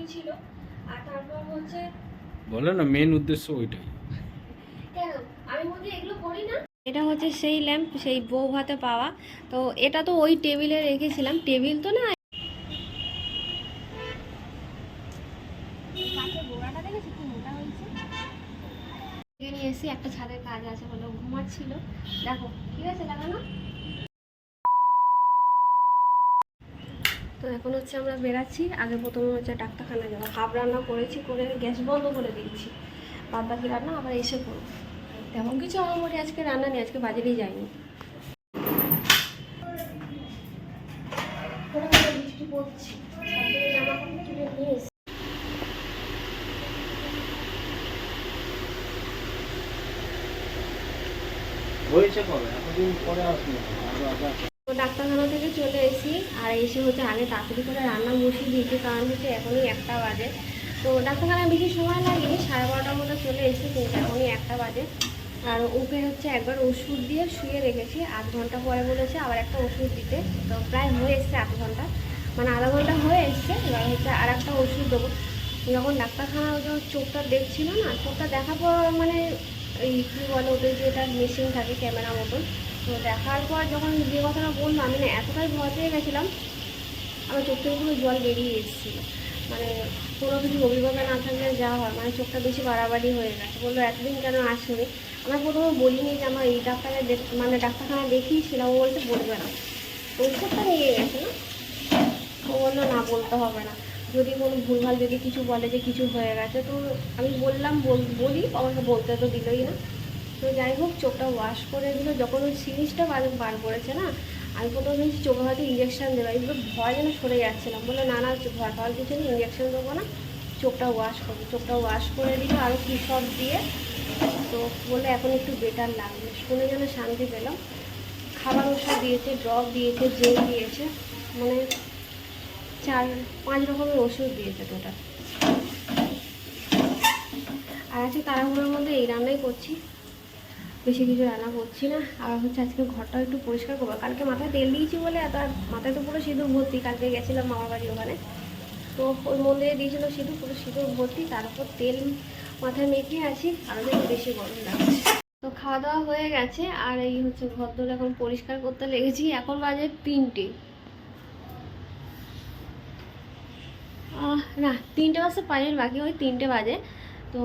হয়েছিল আর তারপর হচ্ছে বলে না মেন উদ্দেশ্য ওইটাই। কেন? আমি মধ্যে এগুলো করি না। এটা হচ্ছে সেই ল্যাম্প সেই বউ ভাতে পাওয়া। তো এটা তো ওই টেবিলে রেখেছিলাম। টেবিল তো না নিয়ে এসে একটা ছাদের কাজ আছে বলে ঘুমাচ্ছিল। দেখো ঠিক আছে লাগানো তো এখন হচ্ছে আমরা বেরাচ্ছি। আগে প্রথমে হচ্ছে ডাক্তারখানা যাব। হাফ রান্না করেছি, করে গ্যাস বন্ধ করে দিয়েছি। বাদ বাকি রান্না আবার এসে করব তেমন কিছু আমার মোটে আজকে রান্না নেই, আজকে বাজারেই যাইনি। হয়েছে কবে? এতদিন পরে আগে তো ডাক্তারখানা থেকে চলে এসেছি আর এসে হচ্ছে আগে তাড়াতাড়ি করে রান্না বসিয়ে দিয়েছি, কারণ হচ্ছে এখনই একটা বাজে। তো ডাক্তারখানায় বেশি সময় লাগেনি, সাড়ে বারোটার মধ্যে চলে এসেছি, কিন্তু এখনই একটা বাজে। আর ওকে হচ্ছে একবার ওষুধ দিয়ে শুয়ে রেখেছি, আধ ঘণ্টা পরে বলেছে আবার একটা ওষুধ দিতে। তো প্রায় হয়ে এসছে আধ ঘণ্টা মানে আধা ঘণ্টা হয়ে এসছে, এবার হচ্ছে আর একটা ওষুধ দেবো। যখন ডাক্তারখানা যখন চোখটা দেখছিল না, চোখটা দেখার পর মানে এই কী বলে ওদের যে এটা মেশিন থাকে ক্যামেরা মতন তো দেখার পর যখন যে কথাটা বললাম আমি না এতটাই ভয় পেয়ে গেছিলাম, আমার চোখ থেকে পুরো জল বেরিয়ে এসেছিল। মানে কোনো কিছু অভিজ্ঞতা না থাকলে যা হয় মানে চোখটা বেশি বাড়াবাড়ি হয়ে গেছে। বলল, এতদিন কেন আসেনি? আমরা প্রথমে বলিনি যে আমার এই ডাক্তারে দেখ- মানে ডাক্তারখানা দেখিয়েছিলাম, ও বলতে বলবে না। ওষুধটা নিয়ে গেছে না? ও বলল, না, বলতে হবে না। যদি কোনো ভুলভাল যদি কিছু বলে যে কিছু হয়ে গেছে, তো আমি বললাম, বল- বলি, আমাকে বলতে তো দিলই না। তো যাই হোক, চোখটা ওয়াশ করে দিল। যখন ওই সিরিজটা বার করেছে না, আমি প্রথমে ভেবেছি চোখে হয়তো ইঞ্জেকশন দেবে। এইগুলো ভয় যেন সরে যাচ্ছিলাম। বলে না না ভয় পাওয়ার কিছু নেই ইঞ্জেকশন দেবো না। চোখটা ওয়াশ করব। চোখটা ওয়াশ করে দিল আরও কী সব দিয়ে। তো বলে এখন একটু বেটার লাগবে। শুনে যেন শান্তি পেলাম। খাবার ওষুধ দিয়েছে ড্রপ দিয়েছে জেল দিয়েছে। মানে চার, পাঁচ রকমের ওষুধ দিয়েছে টোটাল আর আজকে তাড়াহুড়োর মধ্যে এই রান্নাই করছি। বেশি কিছু রান্না করছি না। আর হচ্ছে আজকে ঘরটা একটু পরিষ্কার করব। কালকে মাথায় তেল দিয়েছি বলে এত আর মাথায় তো পুরো সিঁদুর ভর্তি। কালকে গেছিলাম মামার বাড়ি ওখানে। তো ওই মন্দিরে দিয়েছিল সিঁদুর, পুরো সিঁদুর ভর্তি। তার উপর তেল মাথায় মেখে আছি। আরও একটু বেশি গরম লাগছে। তো খাওয়া দাওয়া হয়ে গেছে। আর এই হচ্ছে ঘর দোর এখন পরিষ্কার করতে লেগেছি। এখন বাজে তিনটে। না, তিনটে বাজতে পাঁচের বাকি ওই তিনটে বাজে। তো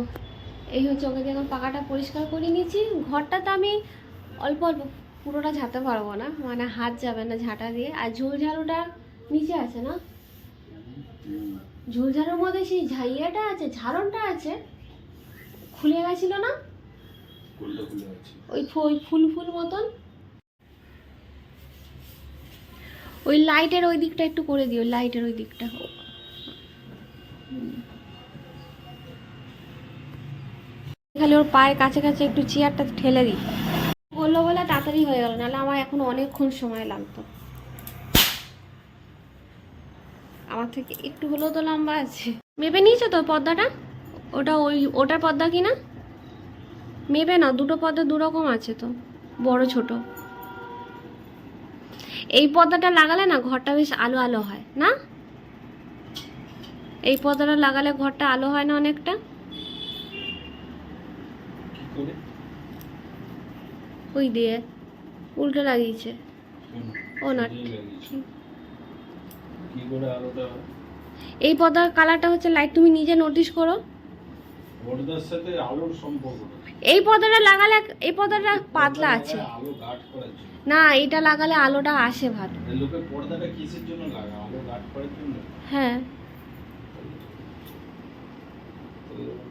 এই হচ্ছে ওকে এখন পাকাটা পরিষ্কার করে নিয়েছি। ঘরটা তো আমি অল্প অল্প পুরোটা ঝাঁতে পারব না মানে হাত যাবে না ঝাঁটা দিয়ে। আর ঝোল ঝাড়ুটা নিচে আছে না? ঝোল ঝাড়ুর মধ্যে সেই ঝাইয়াটা আছে ঝাড়নটা আছে খুলে গেছিল না? ওই ওই ফুল ফুল মতন। ওই লাইটের ওই দিকটা একটু করে দিও লাইটের ওই দিকটা। খালি ওর পায়ের কাছে কাছে একটু চেয়ারটা ঠেলে দিই। বলল বলে তাড়াতাড়ি হয়ে গেল, নাহলে আমার এখন অনেকক্ষণ সময় লাগতো। আমার থেকে একটু হলেও তো লম্বা আছে। মেপে নিয়েছো তো পর্দাটা? ওটা ওই, ওটার পর্দা কি না মেপে না দুটো পর্দা দুরকম আছে তো, বড় ছোট। এই পর্দাটা লাগালে না ঘরটা বেশ আলো আলো হয়, না? এই পর্দাটা লাগালে ঘরটা আলো হয় না অনেকটা কি করে ওই দিয়ে উল্টো লাগিয়েছে। এই পর্দার কালারটা হচ্ছে লাইট তুমি নিজে নোটিশ করো। পর্দার সাথে আলোর সম্পর্ক এই পর্দাটা লাগালে এই পর্দাটা পাতলা আছে। না এটা লাগালে আলোটা আসে ভালো। লোকে পর্দাটা কিসের জন্য লাগা আলো গাঢ় করার জন্য? হ্যাঁ।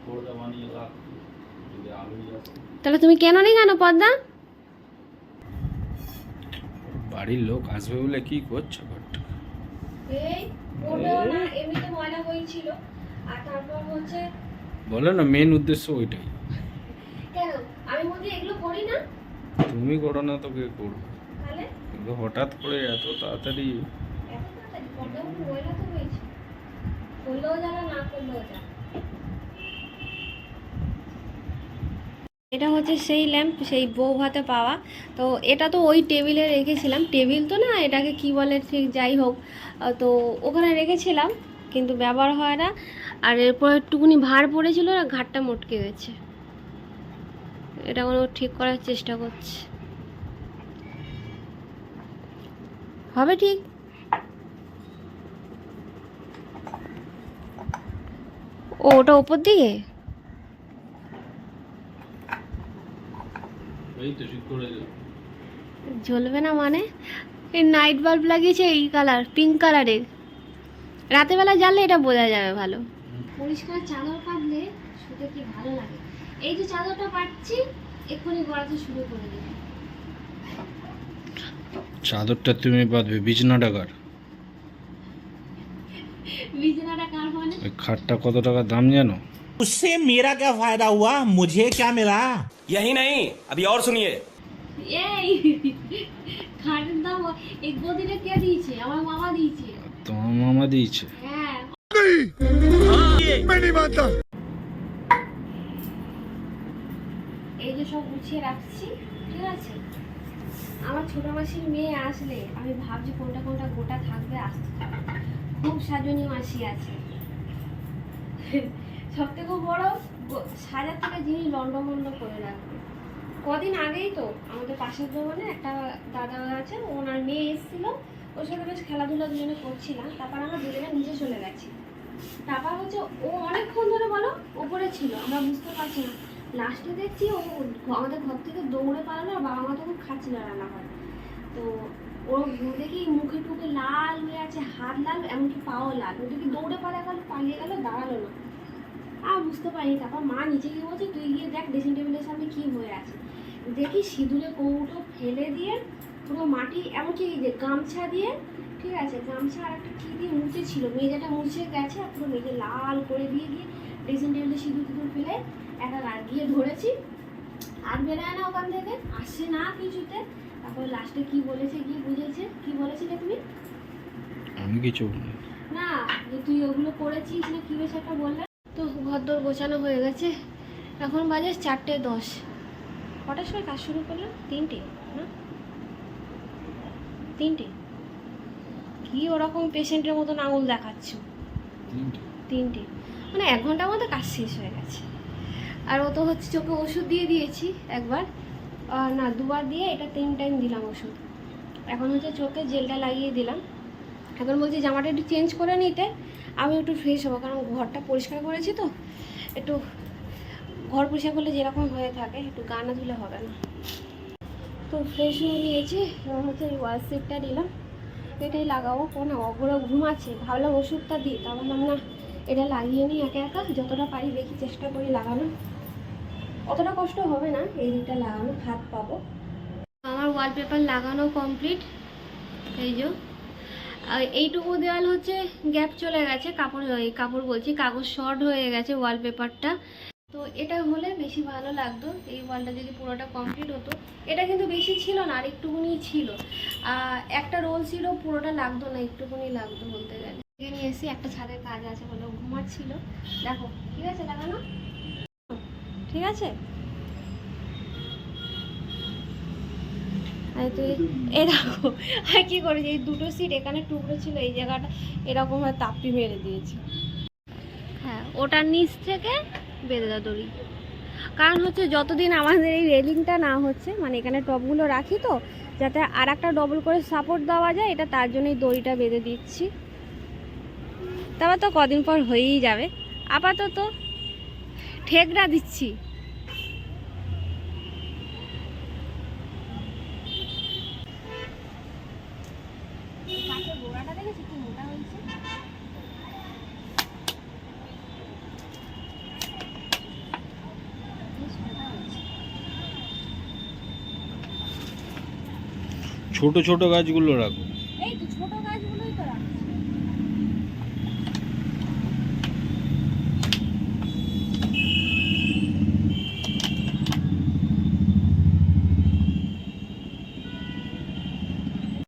পর্দা বানিয়ে যদি আলো তাহলে তুমি কেন নি কেন পর্দা? বাড়ির লোক আসবে বলে কি করছ ঘরটা এই করবেও না এমনিতে ময়লা হয়েছিল। আর তারপর হচ্ছে বলে না মেন উদ্দেশ্য ওইটাই। তুমি করো না তো কে করবে? কিন্তু হঠাৎ করে এত তাড়াতাড়ি। করলেও জানা না করলেও জানা এটা হচ্ছে সেই ল্যাম্প, সেই বউ ভাতে পাওয়া। তো এটা তো ওই টেবিলে রেখেছিলাম। টেবিল তো না, এটাকে কি বলে, ঠিক যাই হোক। তো ওখানে রেখেছিলাম, কিন্তু ব্যবহার হয় না। আর এরপর একটুকুনি ভার পড়েছিল না, ঘাটটা মটকে গেছে। এটা কোনো ঠিক করার চেষ্টা করছে। হবে ঠিক? ও, ওটা ওপর দিকে? এই তো ঠিক করে দিল জ্বলবে না মানে? এই নাইট বাল্ব লাগিয়েছে এই কালার পিঙ্ক কালারের রাতের বেলা জ্বাললে এটা বোঝা যাবে ভালো। পরিষ্কার চাদর পাতলে শুতে কি ভালো লাগে? এই যে চাদরটা পাচ্ছি এক্ষুনি গড়াতে শুরু করে চাদরটা তুমি টাকার বিছানাটা কার মানে? খাটটা কত টাকা দাম জানো? उससे मेरा क्या फायदा हुआ मुझे क्या मिला यही नहीं अभी और सुनिए এই খাটের দাম এই গদিটা কে দিয়েছে আমার মামা দিয়েছে তোমার মামা দিয়েছে হ্যাঁ এই যে সব গুছিয়ে রাখছি ঠিক আছে আমার ছোট মাসির মেয়ে আসলে আমি ভাবছি কোনটা কোনটা গোটা থাকবে আসতে থাকবে। খুব সাজনী মাসি আছে সব থেকে বড় সাজার থেকে জিনিস লন্ডমন্ড করে রাখবে। কদিন আগেই তো আমাদের পাশের দোকানে একটা দাদা আছে, ওনার মেয়ে এসেছিল। ওর সাথে বেশ খেলাধুলা দুজনে করছিলাম, তারপর আমরা দুজনে নিচে চলে গেছি। তারপর হচ্ছে ও অনেকক্ষণ ধরে বলো, ওপরে ছিল। আমরা বুঝতে পারছি না। লাস্টে দেখছি ও আমাদের ঘর থেকে দৌড়ে পালালো, আর বাবা মা তো তখন খাচ্ছিল রান্না করে তো ও দেখি মুখে টুকে লাল হয়ে আছে, হাত লাল, এমনকি পাও লাল। ও দেখি দৌড়ে পালা গেল পালিয়ে গেল, দাঁড়াল না। আর বুঝতে পারিনি। তারপর মা নিচে গিয়ে বলছে তুই গিয়ে দেখ ড্রেসিং টেবিলের সামনে কি হয়ে আছে। দেখি সিঁদুরে কৌটো ফেলে দিয়ে পুরো মাটি এমনকি যে গামছা দিয়ে ঠিক আছে গামছা আর একটা কী দিয়ে মুছে ছিল মেয়েটা মুছে গেছে আর পুরো মেয়েটা লাল করে দিয়ে গিয়ে ড্রেসিং টেবিলে সিঁদুর টিঁদুর ফেলে একটা আর গিয়ে ধরেছি। আর বেরোয় না ওখান থেকে আসছে না কিছুতে। তারপর লাস্টে কি বলেছে কি বুঝেছে? কি বলেছিলে তুমি? আমি কিছু না যে তুই ওগুলো করেছিস না কি বেশ একটা বললে? তো ঘরদোর গোছানো হয়ে গেছে। এখন বাজে চারটে দশ। কটার সময় কাজ শুরু করলাম তিনটে না তিনটে? কি ওরকম পেশেন্টের মতন আঙুল দেখাচ্ছ? তিনটে। মানে এক ঘণ্টার মধ্যে কাজ শেষ হয়ে গেছে। আর ও তো হচ্ছে চোখে ওষুধ দিয়ে দিয়েছি একবার। না দুবার দিয়ে এটা তিন টাইম দিলাম ওষুধ। এখন হচ্ছে চোখে জেলটা লাগিয়ে দিলাম। এখন বলছি জামাটা একটু চেঞ্জ করে নিতে। আমি একটু ফ্রেশ হব, কারণ ঘরটা পরিষ্কার করেছি তো। একটু ঘর পরিষ্কার করলে যেরকম হয়ে থাকে, একটু গা না ধুলে হবে না। তো ফ্রেশ হয়ে নিয়েছি, এবার হচ্ছে এই ওয়াল সিটটা নিলাম এটাই লাগাবো কোনো ঘুম আছে। ভাবলাম ওষুধটা দিই, তা বললাম না এটা লাগিয়ে নিই একা একা, যতটা পারি দেখি চেষ্টা করি লাগানো অতটা কষ্ট হবে না, এই দিকটা লাগানো হাত পাবো। আমার ওয়ালপেপার লাগানো কমপ্লিট এই যে। আর এইটুকু দেওয়াল হচ্ছে গ্যাপ চলে গেছে, কাপড় কাপড় বলছি, কাগজ শর্ট হয়ে গেছে ওয়ালপেপারটা তো এটা হলে বেশি ভালো লাগতো, এই ওয়ালটা যদি পুরোটা কমপ্লিট হতো। এটা কিন্তু বেশি ছিল না, আর একটুকুনি ছিল। একটা রোল ছিল পুরোটা লাগতো না, একটুকুনি লাগতো বলতে গেলে। এখানে এসে একটা ছাদের কাজ আছে বলে ঘুমাচ্ছিল। দেখো, ঠিক আছে লাগানো? ঠিক আছে? তুই এ দেখো আর কি করেছি এই দুটো সিট এখানে টুকরো ছিল, এই জায়গাটা এরকম ভাবে তাপ্পি মেরে দিয়েছে। হ্যাঁ ওটার নিচ থেকে বেঁধে দাও দড়ি। কারণ হচ্ছে যতদিন আমাদের এই রেলিংটা না হচ্ছে মানে এখানে টপগুলো রাখি তো, যাতে আর একটা ডবল করে সাপোর্ট দেওয়া যায়, এটা তার জন্যই দড়িটা বেঁধে দিচ্ছি। তারপর তো কদিন পর হয়েই যাবে। আপাতত ঠেকরা দিচ্ছি। ছোট ছোট গাছগুলো রাখো।